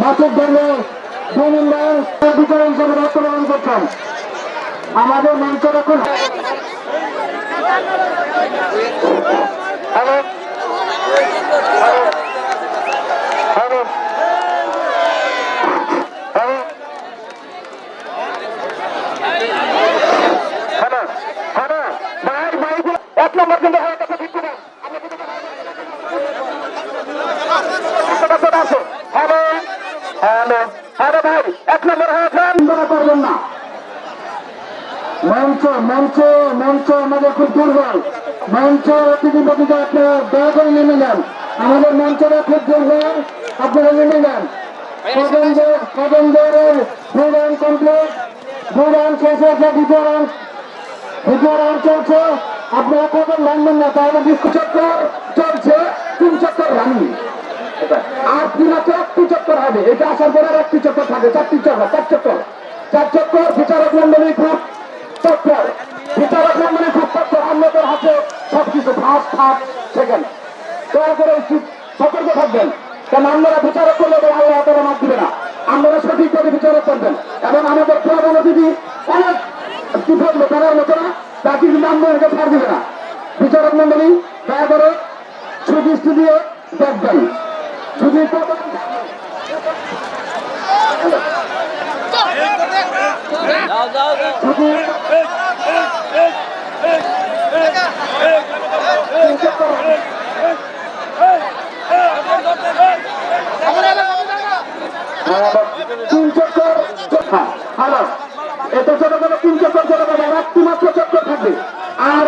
মাসুক ধর্ম নম্বর বিচারক হিসেবে করছেন। আমাদের রাখুন এক নম্বর কিন্তু হয়ে গেছে ঠিক করে আছে হ্যালো হ্যালো হ্যালো ভাই, এক নম্বর হয়েছেন করবেন না। মঞ্চ মঞ্চ মঞ্চ আমাদের খুব দুর্বল। মঞ্চ অতিথিপতিকে আপনারা দয়া করে নেমে যান। আমাদের মঞ্চটা খুব দুর্বল। আপনারা নেমে যান। চলছে। আপনারা কদম ভাঙবেন না, তাহলে বিস্কুট চক্কর চলছে। তিন চক্কর ভাঙি আর আছে একটি চক্কর হবে। এটা আসার পরে একটি চক্কর থাকে চারটি চক্কর চার চক্কর চার চক্কর বিচারক মন্ডলী খুব তৎপর বিচারক মন্ডলী খুব তৎপর আমাদের হাতে সবকিছু ফার্স্ট থার্ড সেকেন্ড দয়া করে সতর্ক থাকবেন। কারণ আপনারা বিচারক করলে আল্লাহ তারা মাপ দিবে না। আপনারা সঠিকভাবে বিচারক করবেন। এবং আমাদের প্রধান অতিথি অনেক বিপদ লোকের লোকেরা তাকে কিন্তু আপনাদেরকে ছাড় দিবে না। বিচারক মন্ডলী দয়া করে সুদৃষ্টি দিয়ে দেখবেন। তিন চক্কর হ্যাঁ এটা ছোট করে তিন চক্কর আর একটি মাত্র চক্কর থাকবে আর